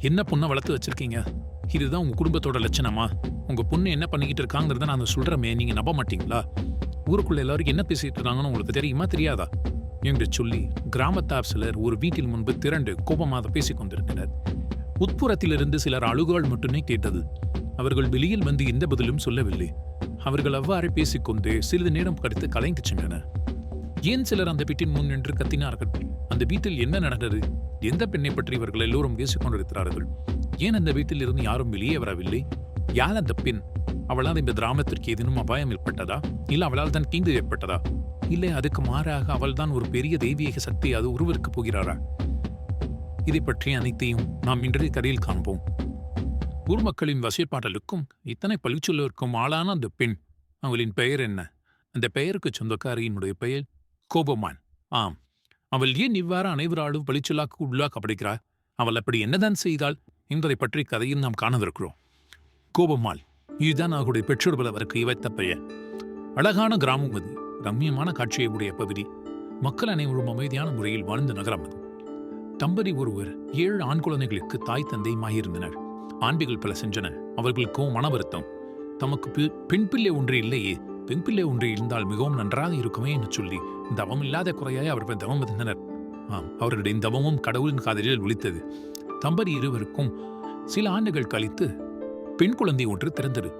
என்ன பொண்ணை வளர்த்து வச்சிருக்கீங்க? இதுதான் உங்க குடும்பத்தோட லட்சணமா? உங்க பொண்ணு என்ன பண்ணிக்கிட்டு இருக்காங்கிறத நான் சொல்றமே நீங்க நம்ப மாட்டீங்களா? ஊருக்குள்ள எல்லாரும் என்ன பேசிட்டு இருக்காங்கன்னு உங்களுக்கு தெரியுமா தெரியாதா? என்று சொல்லி கிராமத்தார் சிலர் ஒரு வீட்டில் முன்பு திரண்டு கோபமாக பேசிக் கொண்டிருந்தனர் உட்புறத்திலிருந்து சிலர் அழுகுகள் மட்டுமே கேட்டது. அவர்கள் வெளியில் வந்து எந்த பதிலும் சொல்லவில்லை. அவர்கள் அவ்வாறு பேசிக்கொண்டு சிறிது நேரம் கழித்து கலைந்து சென்றனர். ஏன் சிலர் அந்த வீட்டின் முன் நின்று கத்தினார்கள்? அந்த வீட்டில் என்ன நடந்தது? எந்த பெண்ணை பற்றி இவர்கள் எல்லோரும் பேசிக்கொண்டிருக்கிறார்கள் ஏன் அந்த வீட்டில் இருந்து யாரும் வெளியே வரவில்லை? யார் அந்த பெண்? அவளால் இந்த கிராமத்திற்கு ஏதேனும் அபாயம் ஏற்பட்டதா? இல்ல அவளால் தான் தீங்கு ஏற்பட்டதா? இல்லை அதுக்கு மாறாக அவள் தான் ஒரு பெரிய தெய்வீக சக்தி அது உருவிற்கு போகிறாரா? இதை பற்றி அனைத்தையும் நாம் இன்றைய கதையில் காண்போம். ஊர் மக்களின் வசைப்பாடலுக்கும் இத்தனை பழிச்சொல்லுவதற்கும் ஆளான அந்த பெண் அவளின் பெயர் என்ன? அந்த பெயருக்கு சொந்தக்காரியினுடைய பெயர் கோபமான். ஆம். அவள் ஏன் இவ்வாறு அனைவராலும் பழிச்சொல்லாக்கு உள்ளாக்கப்படுகிறாள்? அவள் அப்படி என்னதான் செய்தாள்? என்பதை பற்றி கதையில் நாம் காணவிருக்கிறோம். கோபம்மாள் இதுதான் அவர்களுடைய பெற்றோர்கள் அவருக்கு இவைத்த பெயர். அழகான கிராமம் அது ரம்மியமான காட்சியை உடைய பகுதி. மக்கள் அனைவரும் அமைதியான முறையில் வாழ்ந்த நகரம் அது. தம்பதி ஒருவர் ஏழு ஆண் குழந்தைகளுக்கு தாய் தந்தையுமாயிருந்தனர். ஆண்பிகள் பல சென்றனர். அவர்களுக்கும் மன வருத்தம் தமக்கு பி- பெண் பிள்ளை ஒன்று இல்லையே பெண் பிள்ளை ஒன்று இருந்தால் மிகவும் நன்றாக இருக்குமே என்று சொல்லி தவம் இல்லாத குறையாய் அவர்கள் தவம் இருந்தனர் ஆம் அவர்களின் தவமும் கடவுளின் காதலில் ஒழித்தது தம்பதி இருவருக்கும் சில ஆண்டுகள் கழித்து பெண் குழந்தை ஒன்று திறந்தது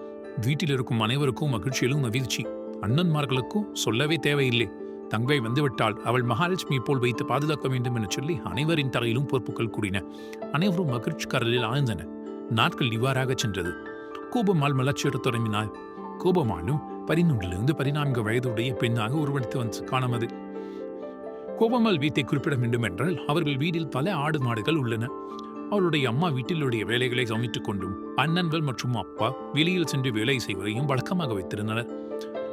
வீட்டில் இருக்கும் அனைவருக்கும் மகிழ்ச்சியிலும் மகிழ்ச்சி. அண்ணன்மார்களுக்கும் சொல்லவே தேவையில்லை. தங்கை வந்துவிட்டால் அவள் மகாலட்சுமி போல் வைத்து பாதுகாக்க வேண்டும் என்று சொல்லி அனைவரின் தலையிலும் பொறுப்புகள் கூடின. அனைவரும் மகிழ்ச்சி கடலில் ஆழ்ந்தன நாட்கள் இவ்வாறாக சென்றது. கோபமால் மலர்ச்சியோடு தொடங்கினாள் கோபமானும் பதினொன்றிலிருந்து பதினான்கு வயதுடைய பெண்ணாக உருவெடுத்து வந்து காணமது கோபம்மாள் வீட்டை குறிப்பிட வேண்டும் என்றால் அவர்கள் வீட்டில் பல ஆடு மாடுகள் உள்ளன. அவருடைய அம்மா வீட்டிலுடைய வேலைகளை கவனித்துக் கொண்டும் அண்ணன்கள் மற்றும் அப்பா வெளியில் சென்று வேலை செய்வதையும் வழக்கமாக வைத்திருந்தனர்.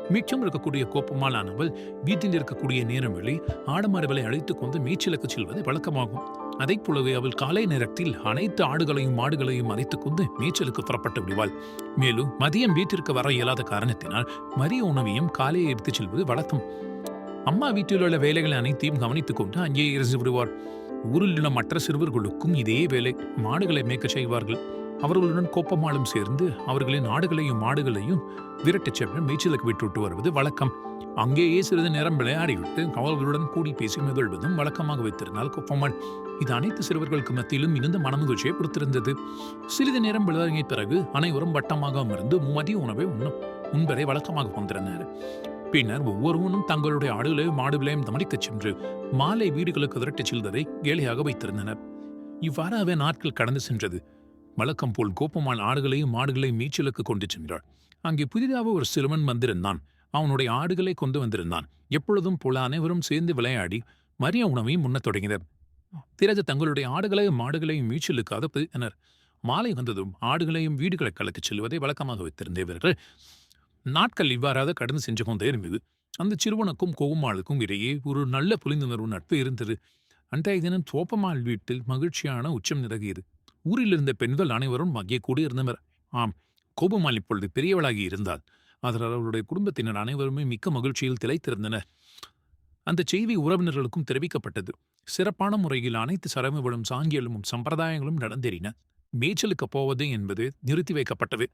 மிச்சம் இருக்கக்கூடிய கோப்பமாலானவள் வீட்டில் இருக்கக்கூடிய நேரங்களில் ஆடு மாடுகளை அழைத்துக் கொண்டு மேய்ச்சலுக்கு செல்வது வழக்கமாகும். அதைப் போலவே அவள் காலை நேரத்தில் அனைத்து ஆடுகளையும் மாடுகளையும் அழைத்துக் கொண்டு மேய்ச்சலுக்கு புறப்பட்டு விடுவாள். மேலும் மதியம் வீட்டிற்கு வர இயலாத காரணத்தினால் மதிய உணவையும் காலையை எடுத்துச் செல்வது வழக்கம். அம்மா வீட்டில் உள்ள வேலைகள் அனைத்தையும் கவனித்துக் கொண்டு அங்கே இருந்து விடுவார். ஊரில் உள்ள மற்ற சிறுவர்களுக்கும் இதே வேலை. மாடுகளை மேய்க்க செய்வார்கள். அவர்களுடன் கோப்பமாலும் சேர்ந்து அவர்களின் ஆடுகளையும் மாடுகளையும் விரட்டச் சென்று மேய்ச்சலுக்கு விட்டுவிட்டு வருவது வழக்கம். அங்கேயே சிறிது நேரம் விளையாடிவிட்டு அவர்களுடன் கூடி பேசி மகிழ்வதும் வழக்கமாக வைத்திருந்தால் கொப்பமான். இது அனைத்து சிறுவர்களுக்கு மத்தியிலும் மிகுந்த மனமகிழ்ச்சியை கொடுத்திருந்தது. சிறிது நேரம் விளையாடிய பிறகு அனைவரும் வட்டமாக அமர்ந்து மதிய உணவை உண்ணும் உண்பதை வழக்கமாக கொண்டிருந்தனர். பின்னர் ஒவ்வொருவனும் தங்களுடைய ஆடுகளையும் மாடுகளையும் கவனிக்கச் சென்று மாலை வீடுகளுக்கு விரட்டிச் செல்வதை வேலையாக வைத்திருந்தனர். இவ்வாறாக நாட்கள் கடந்து சென்றது. வழக்கம் போல் கோப்பமான் ஆடுகளையும் மாடுகளையும் மீச்சலுக்கு கொண்டு சென்றாள். அங்கே புதிதாக ஒரு சிறுவன் வந்திருந்தான். அவனுடைய ஆடுகளை கொண்டு வந்திருந்தான். எப்பொழுதும் போல அனைவரும் சேர்ந்து விளையாடி மரிய உணவையும் உண்ணத் தொடங்கினர். பிறகு தங்களுடைய ஆடுகளையும் மாடுகளையும் மீச்சலுக்கு அதப்பினர் மாலை வந்ததும் ஆடுகளையும் வீடுகளை கலக்கச் செல்வதை வழக்கமாக வைத்திருந்தவர்கள் நாட்கள் இவ்வாறாக கடந்து சென்று கொண்டே இருந்தது. அந்த சிறுவனுக்கும் கோவமாளுக்கும் இடையே ஒரு நல்ல புரிந்துணர்வு நட்பு இருந்தது. அன்றைய தினம் தோப்பமாள் வீட்டில் மகிழ்ச்சியான உச்சம் நிறகியது ஊரில் இருந்த பெண்கள் அனைவரும் அங்கே கூடியிருந்தனர். ஆம் கோபமால் இப்பொழுது பெரியவளாகி இருந்தால் அதனால் அவருடைய குடும்பத்தினர் அனைவருமே மிக்க மகிழ்ச்சியில் திளைத்திருந்தனர். அந்த செய்தி உறவினர்களுக்கும் தெரிவிக்கப்பட்டது. சிறப்பான முறையில் அனைத்து சரமுகளும் சாங்கியலும் சம்பிரதாயங்களும் நடந்தேறின. மேய்ச்சலுக்கு போவது என்பது நிறுத்தி வைக்கப்பட்டது.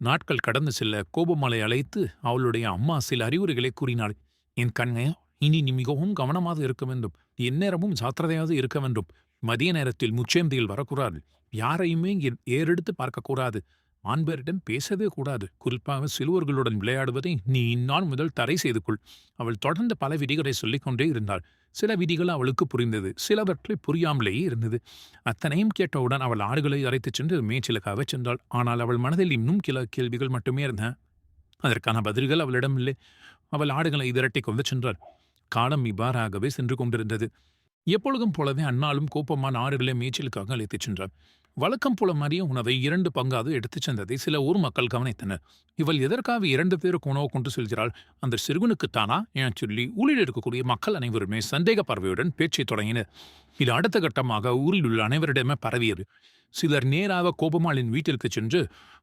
நாட்கள் கடந்து செல்ல கோபமலை அழைத்து அவளுடைய அம்மா சில அறிவுரைகளை கூறினாள். என் கண்ணே இனி நீ மிகவும் கவனமாக இருக்க வேண்டும். எந்நேரமும் ஜாக்கிரதையாக இருக்க வேண்டும். மதிய நேரத்தில் முச்சேந்தியில் வரக்கூடாது. யாரையுமே ஏறெடுத்து பார்க்கக்கூடாது ஆண்பரிடம் பேசவே கூடாது. குறிப்பாக சிறுவர்களுடன் விளையாடுவதை நீ இந்நாள் முதல் தடை செய்து கொள். அவள் தொடர்ந்து பல விதிகளை சொல்லிக் கொண்டே இருந்தாள். சில விதிகள் அவளுக்கு புரிந்தது. சிலவற்றை புரியாமலேயே இருந்தது. அத்தனையும் கேட்டவுடன் அவள் ஆடுகளை அரைத்துச் சென்று மேய்ச்சலுக்காக சென்றாள். ஆனால் அவள் மனதில் இன்னும் கில கேள்விகள் மட்டுமே இருந்தன. அதற்கான பதில்கள் அவளிடம் இல்லை அவள் ஆடுகளை திரட்டி கொண்டு சென்றாள். காலம் இவ்வாறாகவே சென்று கொண்டிருந்தது. எப்பொழுதும் போலவே அன்னாலும் கோப்பமான ஆடுகளை மேய்ச்சலுக்காக அழைத்துச் சென்றார். வழக்கம் போல மாறிய உணவை இரண்டு பங்காக எடுத்துச் சென்றதை சில ஊர் மக்கள் கவனித்தனர். இவள் எதற்காக இரண்டு பேருக்கு உணவு கொண்டு செல்கிறாள்? அந்த சிறுவனுக்குத்தானா என சொல்லி ஊரில் இருக்கக்கூடிய மக்கள் அனைவருமே சந்தேக பார்வையுடன் பேச்சை தொடங்கினர். இது அடுத்த கட்டமாக ஊரில் உள்ள அனைவரிடமே பரவியது. சிலர் நேராக கோபமாளின் வீட்டிற்கு சென்று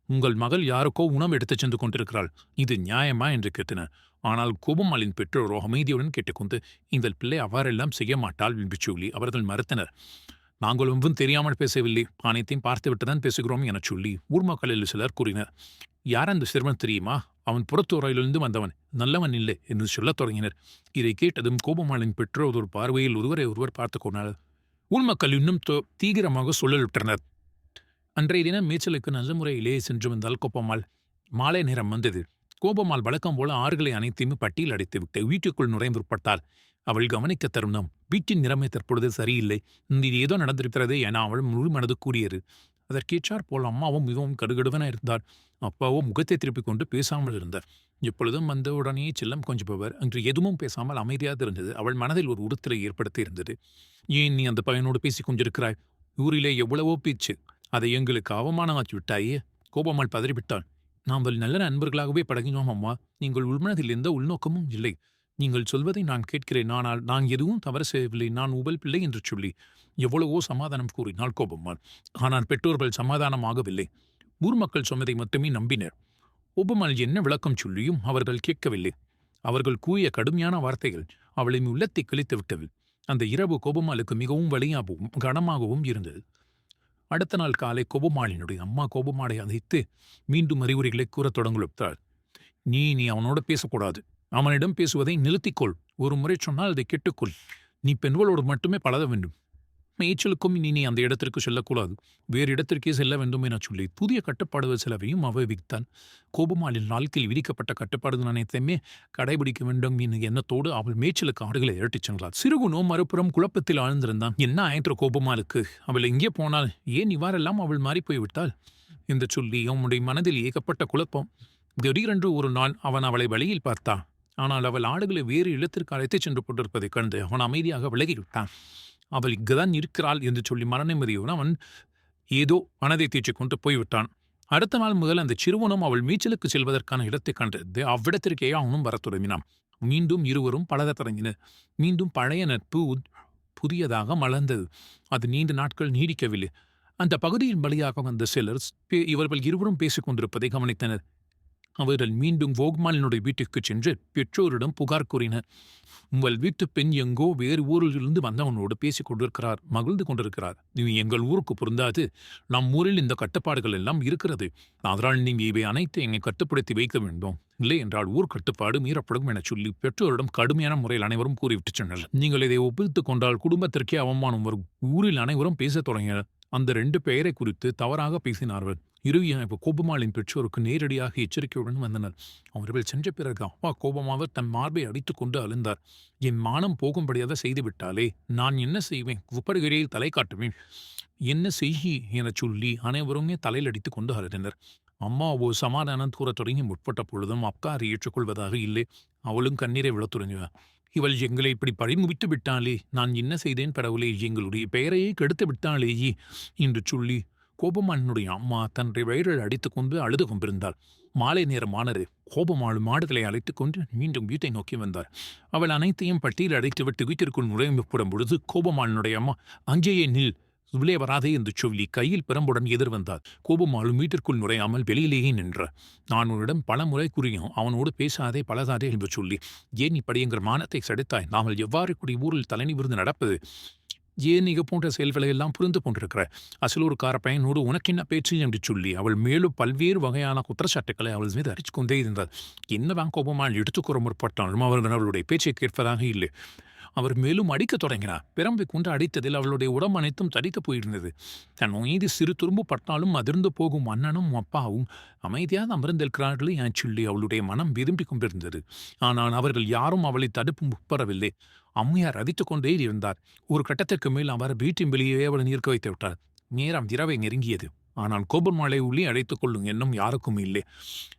உங்கள் மகள் யாருக்கோ உணவு எடுத்துச் சென்று கொண்டிருக்கிறாள். இது நியாயமா? என்று கேட்டனர். ஆனால் கோபமாளின் பெற்றோரோ அமைதியுடன் கேட்டுக்கொண்டு இந்த பிள்ளை அவ்வாறெல்லாம் செய்ய மாட்டாள் என்று சொல்லி அவர்கள் மறுத்தனர். நாங்கள் ஒன்றும் தெரியாமல் பேசவில்லை. அனைத்தையும் பார்த்துவிட்டுதான் பேசுகிறோம் எனச் சொல்லி ஊர் மக்களில் சிலர் கூறினர். யார் அந்த சிறுவன் தெரியுமா? அவன் புறத்துறையிலிருந்து வந்தவன். நல்லவன் இல்லை என்று சொல்லத் தொடங்கினர். இதை கேட்டதும் கோபமாளின் பெற்றோர் ஒரு பார்வையில் ஒருவரை ஒருவர் பார்த்து கொண்டனர் ஊர் மக்கள் இன்னும் தோ- தீவிரமாக சொல்லலிட்டனர் அன்றைய தினம் மேய்ச்சலுக்கு நல்ல முறையிலேயே சென்று வந்தால் கோபம்மாள் மாலை நேரம் வந்தது. கோபமால் வழக்கம் போல ஆறுகளை அனைத்தையுமே பட்டியல் அடைத்துவிட்டு வீட்டுக்குள் நுழைய முற்பட்டாள். அவள் கவனிக்க தருணம் வீட்டின் நிலைமை தற்பொழுது சரியில்லை. இது ஏதோ நடந்திருக்கிறது என அவள் முழு மனது கூறியது. அதற்கேற்றார் போல் அம்மாவும் மிகவும் கடுகடுவன இருந்தார் அப்பாவோ முகத்தை திருப்பிக் கொண்டு பேசாமல் இருந்தார். எப்பொழுதும் வந்த உடனே செல்லம் கொஞ்சுபவர் அன்று எதுவும் பேசாமல் அமைதியாக இருந்தது. அவள் மனதில் ஒரு உறுத்தலை ஏற்படுத்தி இருந்தது. ஏன் நீ அந்த பையனோடு பேசிக் கொண்டிருக்கிறாய்? ஊரிலே எவ்வளவோ பேச்சு. அதை எங்களுக்கு அவமானமாக்கி விட்டாயே? கோபமால் பதறிவிட்டாள். நாங்கள் நல்ல நண்பர்களாகவே பழகினோம் அம்மா. நீங்கள் உள்மனதில் எந்த உள்நோக்கமும் இல்லை. நீங்கள் சொல்வதை நான் கேட்கிறேன். ஆனால் நான் எதுவும் தவறு செய்யவில்லை. நான் உபல் பிள்ளை என்று சொல்லி எவ்வளவோ சமாதானம் கூறினாள் கோபம்மாள் ஆனால் பெற்றோர்கள் சமாதானமாகவில்லை ஊர் மக்கள் சொன்னதை மட்டுமே நம்பினர். ஒபமால் என்ன விளக்கம் சொல்லியும் அவர்கள் கேட்கவில்லை. அவர்கள் கூறிய கடுமையான வார்த்தைகள் அவளின் உள்ளத்தை கிழித்து விட்டது அந்த இரவு கோபமாலுக்கு மிகவும் வலியாகவும் கனமாகவும் இருந்தது. அடுத்த நாள் காலை கோபமாளினுடைய அம்மா கோபமாளை அழைத்து மீண்டும் அறிவுரைகளை கூறத் தொடங்குவித்தாள் நீ நீ அவனோட பேசக்கூடாது. அவனிடம் பேசுவதை நிறுத்திக்கொள். ஒரு முறை சொன்னால் அதை கெட்டுக்கொள். நீ பெண்களோடு மட்டுமே பழக வேண்டும். மேய்ச்சலுக்கும் இனி நீ அந்த இடத்திற்கு செல்லக்கூடாது. வேறு இடத்திற்கே செல்ல வேண்டும் என சொல்லி புதிய கட்டுப்பாடுகள் சிலவையும் அவ விதித்தான். கோபமாலின் நாள்கில் விதிக்கப்பட்ட கட்டுப்பாடுகள் அனைத்தையுமே கடைபிடிக்க வேண்டும் என்ற எண்ணத்தோடு அவள் மேய்ச்சலுக்கு ஆடுகளை இரட்டிச் சென்றாள். சிறுகுணோ மறுபுறம் குழப்பத்தில் ஆழ்ந்திருந்தான். என்ன ஆயிற்று கோபமாலுக்கு? அவள் எங்கே போனால் ஏன் இவ்வாறெல்லாம் அவள் மாறிப் போய்விட்டாள்? என்று சொல்லி அவனுடைய மனதில் ஏகப்பட்ட குழப்பம். திடீரென்று ஒரு நாள் அவன் அவளை வழியில் பார்த்தான். ஆனால் அவள் ஆடுகளை வேறு இடத்திற்கு அழைத்துச் சென்று கொண்டிருப்பதைக் கண்டு அவன் அமைதியாக விலகிவிட்டான். அவள் இங்குதான் இருக்கிறாள் என்று சொல்லி மனநிம்மதியோடு அவன் ஏதோ மனதை தேற்றிக் கொண்டு போய்விட்டான். அடுத்த நாள் முதல் அந்த சிறுவனும் அவள் மீச்சலுக்கு செல்வதற்கான இடத்தைக் கண்டது. அவ்விடத்திற்கே அவனும் வரத் தொடங்கினான். மீண்டும் இருவரும் பழகத் தொடங்கினர். மீண்டும் பழைய நட்பு புதியதாக மலர்ந்தது. அது நீண்ட நாட்கள் நீடிக்கவில்லை. அந்த பகுதியின் வழியாக வந்த சிலர் பே- இவர்கள் இருவரும் பேசிக் கொண்டிருப்பதை கவனித்தனர். அவர்கள் மீண்டும் வோக்மாலினுடைய வீட்டுக்கு சென்று பெற்றோரிடம் புகார் கூறினர். உங்கள் வீட்டு பெண் எங்கோ வேறு ஊரிலிருந்து வந்தவனோடு பேசிக் கொண்டிருக்கிறார் மகிழ்ந்து கொண்டிருக்கிறார். நீ எங்கள் ஊருக்கு பொருந்தாது. நம் ஊரில் இந்த கட்டுப்பாடுகள் எல்லாம் இருக்கிறது. அதனால் நீங்கள் இவை அனைத்து எங்களை கட்டுப்படுத்தி வைக்க வேண்டும். இல்லை என்றால் ஊர் கட்டுப்பாடு மீறப்படும் என சொல்லி பெற்றோரிடம் கடுமையான முறையில் அனைவரும் கூறிவிட்டு சென்றனர். நீங்கள் இதை ஒப்பித்துக் கொண்டால் குடும்பத்திற்கே அவமானம் வரும். ஊரில் அனைவரும் பேசத் தொடங்கினர். அந்த ரெண்டு பெயரை குறித்து தவறாக பேசினார்கள். இறுதியாக கோபமாளின் பெற்றோருக்கு நேரடியாக எச்சரிக்கையுடன் வந்தனர். அவர்கள் சென்ற பிறகு அப்பா கோபமாக தன் மார்பை அடித்துக் கொண்டு அழுந்தார். என் மானம் போகும்படியாக செய்துவிட்டாலே நான் என்ன செய்வேன்? குப்படுகிறையில் தலை காட்டுவேன். என்ன செய்யி எனச் சொல்லி அனைவருமே தலையில் அடித்துக் கொண்டு அழுதனர். அம்மா ஓ சமாதானம் கூற தொடங்கி முற்பட்ட பொழுதும் அப்பா அதை ஏற்றுக்கொள்வதாக இல்லை. அவளும் கண்ணீரை விழத் தொடங்குவார் இவள் எங்களை இப்படி பழிமுவித்து விட்டாளே நான் என்ன செய்தேன்? கடவுளே எங்களுடைய பெயரையே கெடுத்து விட்டாளேயே என்று சொல்லி கோபமானுடைய அம்மா தன்னுடைய வயிறில் அடித்துக் கொண்டு அழுது கொண்டிருந்தாள். மாலை நேரமானது கோபமாள் மாடுகளை அழைத்துக் கொண்டு மீண்டும் வீட்டை நோக்கி வந்தார். அவள் அனைத்தையும் பட்டியல் அடைத்துவிட்டு வீட்டிற்குள் நுழையப்படும் பொழுது கோபமாளினுடைய அம்மா அங்கேயே நில் உள்ளே வராதே என்று சொல்லி கையில் பிரம்புடன் எதிர் வந்தார் கோபமாலும் வீட்டிற்குள் நுழையாமல் வெளியிலேயே நின்றார் நான் உன்னிடம் பல முறை கூறியும் அவனோடு பேசாதே பழகாதே என்று சொல்லி ஏன் இப்படி எங்கள் மானத்தை சடைத்தாய்? நாமல் எவ்வாறு கூடிய ஊரில் தலைநிமிர்ந்து நடப்பது? ஏன் இக போன்ற செயல்களை எல்லாம் புரிந்து கொண்டிருக்கிற அசலூர்கார பையனோடு உனக்கு என்ன பேச்சு என்று சொல்லி அவள் மேலும் பல்வேறு வகையான குற்றச்சாட்டுக்களை அவள் மீது அரிச்சு கொண்டே இருந்தார் என்னதான் கோபமால் எடுத்துக்கூற முற்பட்டாலும் அவர்கள் அவளுடைய பேச்சை கேட்பதாக இல்லை. அவர் மேலும் அடிக்கத் தொடங்கினார். பிரம்பை கொண்டு அடித்ததில் அவளுடைய உடம்பு அனைத்தும் தடித்து போயிருந்தது. தன் மீது சிறு துரும்பு பட்டாலும் அதிர்ந்து போகும் அண்ணனும் அப்பாவும் அமைதியாக அமர்ந்திருக்கிறார்களே என் சொல்லி அவளுடைய மனம் விரும்பிக் கொண்டிருந்தது. ஆனால் அவர்கள் யாரும் அவளை தடுப்பு முற்படவில்லை. அம்மையார் அடித்து கொண்டே இருந்தார். ஒரு கட்டத்திற்கு மேல் அவர் வீட்டின் வெளியே அவளை நிற்க வைத்து விட்டார். நேரம் இரவை நெருங்கியது. ஆனால் கோபமாலை உள்ளே அழைத்துக் கொள்ளும் எண்ணம் யாருக்கும் இல்லை.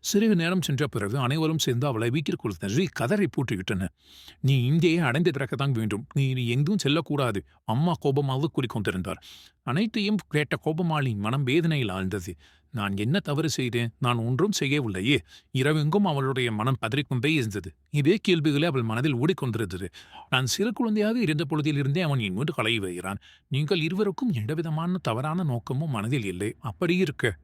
சிறிது நேரம் சென்ற பிறகு அனைவரும் சேர்ந்து அவளை வீட்டிற்குள் தள்ளி கதரை பூட்டிவிட்டனர் நீ இங்கேயே அடைந்து திறக்கத்தான் வேண்டும். நீ நீ எங்கும் செல்லக்கூடாது. அம்மா கோபமாக கூறிக்கொண்டிருந்தார். அனைத்தையும் கேட்ட கோபமாளின் மனம் வேதனையில் ஆழ்ந்தது. நான் என்ன தவறு செய்தேன்? நான் ஒன்றும் செய்யவில்லையே. இரவெங்கும் அவளுடைய மனம் பதறிக்கொண்டே இருந்தது. இதே கேள்விகளை அவள் மனதில் ஓடிக்கொண்டிருந்தது. நான் சிறு குழந்தையாக இருந்த பொழுதிலிருந்தே அவன் என் மீது வருகிறான் நீங்கள் இருவருக்கும் எந்தவிதமான தவறான நோக்கமும் மனதில் இல்லை. அப்படி இருக்க.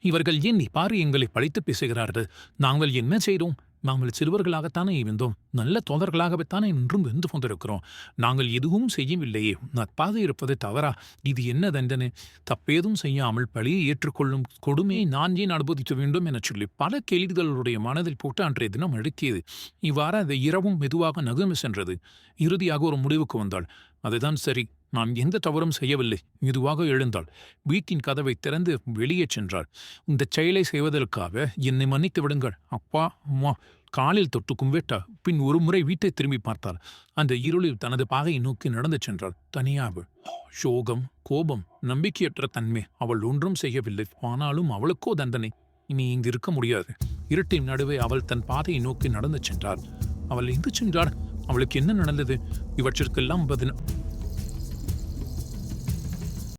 இவர்கள் ஏன் இப்பாறு எங்களை பழித்து பேசுகிறார்கள்? நாங்கள் என்ன செய்தோம்? நாங்கள் சிறுவர்களாகத்தானே இருந்தோம். நல்ல தோழர்களாகத்தானே இன்றும் இருந்து கொண்டிருக்கிறோம். நாங்கள் எதுவும் செய்யவில்லையே. நட்பாக இருப்பது தவறா? இது என்ன தண்டனை தப்பேதும் செய்யாமல் பழியை ஏற்றுக்கொள்ளும் கொடுமையை நான் ஏன் அனுபவிக்க வேண்டும் என சொல்லி பல கேள்விகளுடைய மனதில் போட்டு அன்றைய தினம் அழுத்தியது. இவ்வாறு அந்த இரவும் மெதுவாக நகர்ந்து சென்றது. இறுதியாக ஒரு முடிவுக்கு வந்தாள். அதுதான் சரி. நான் எந்த தவறும் செய்யவில்லை. மெதுவாக எழுந்தாள். வீட்டின் கதவை திறந்து வெளியே சென்றாள். இந்த செயலை செய்வதற்காக என்னை மன்னித்து விடுங்கள். அப்பா அம்மா காலில் தொட்டு கும்பிட்டா. பின் ஒரு முறை வீட்டை திரும்பி பார்த்தாள். அந்த இருளில் தனது பாகையை நோக்கி நடந்து சென்றாள். தனியாக சோகம் கோபம் நம்பிக்கையற்ற தன்மை அவள் ஒன்றும் செய்யவில்லை. ஆனாலும் அவளுக்கோ தண்டனை. இனி இங்கு இருக்க முடியாது. இருட்டின் நடுவே அவள் தன் பாதையை நோக்கி நடந்து சென்றாள். அவள் எங்கு சென்றாள்? அவளுக்கு என்ன நடந்தது? இவற்றிற்கெல்லாம் பதில்